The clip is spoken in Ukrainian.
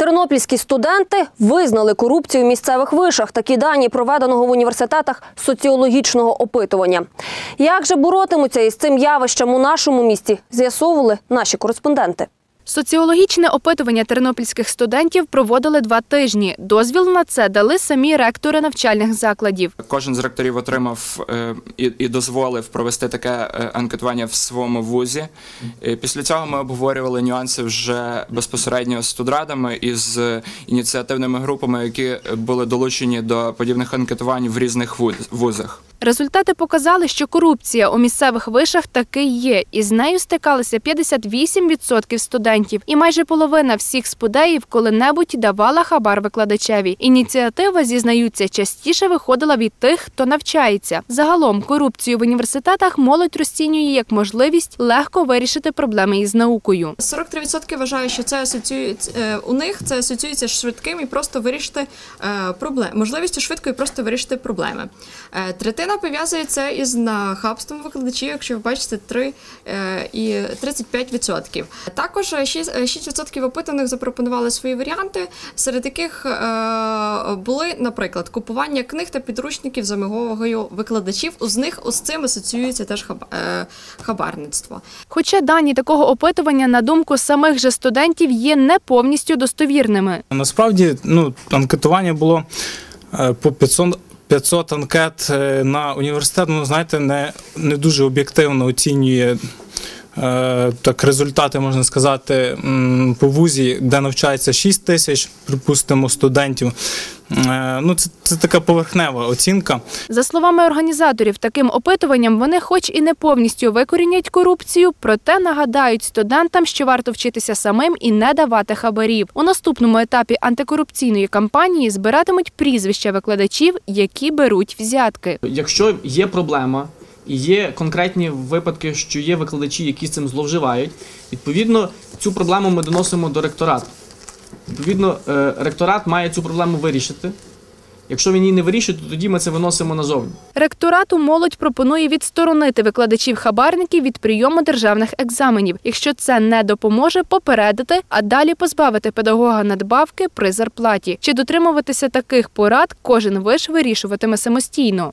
Тернопільські студенти визнали корупцію в місцевих вишах. Такі дані проведеного в університетах соціологічного опитування. Як же боротимуться із цим явищем у нашому місті, з'ясовували наші кореспонденти. Соціологічне опитування тернопільських студентів проводили два тижні. Дозвіл на це дали самі ректори навчальних закладів. Кожен з ректорів отримав е, і, дозволив провести таке е, анкетування в своєму вузі. Е, Після цього ми обговорювали нюанси вже безпосередньо з студрадами і з ініціативними групами, які були долучені до подібних анкетувань в різних вуз- вузах. Результати показали, що корупція у місцевих вишах таки є, і з нею стикалися 58% студентів. І майже половина всіх спудеїв коли-небудь давала хабар викладачеві. Ініціатива, зізнаються, частіше виходила від тих, хто навчається. Загалом корупцію в університетах молодь розцінює як можливість легко вирішити проблеми із наукою. 43% вважають, що це асоціюється е, у них це асоціюється з швидким і просто вирішити е, проблеми, можливістю швидко і просто вирішити проблеми. Е, Третина пов'язує це із нахабством викладачів, якщо ви бачите 3 е, і 35%. Також 6%, 6% опитаних запропонували свої варіанти, серед яких е, були, наприклад, купування книг та підручників за вимогою викладачів. З них з цим асоціюється теж хаба- е, хабарництво. Хоча дані такого опитування, на думку самих же студентів, є не повністю достовірними. Насправді, ну, анкетування було е, по 500, 500 анкет е, на університет, ну, знаєте, не, не дуже об'єктивно оцінює так, результати, можна сказати, по вузі, де навчається 6 тисяч, припустимо, студентів. Е, Ну, це, це така поверхнева оцінка. За словами організаторів, таким опитуванням вони, хоч і не повністю викорінять корупцію, проте нагадають студентам, що варто вчитися самим і не давати хабарів. У наступному етапі антикорупційної кампанії збиратимуть прізвища викладачів, які беруть взятки. Якщо є проблема є конкретні випадки, що є викладачі, які з цим зловживають, відповідно цю проблему ми доносимо до ректорату. Відповідно, е, ректорат має цю проблему вирішити. Якщо він її не вирішує, то тоді ми це виносимо назовні. Ректорату молодь пропонує відсторонити викладачів-хабарників від прийому державних екзаменів. Якщо це не допоможе, попередити, а далі позбавити педагога надбавки при зарплаті. Чи дотримуватися таких порад кожен виш вирішуватиме самостійно.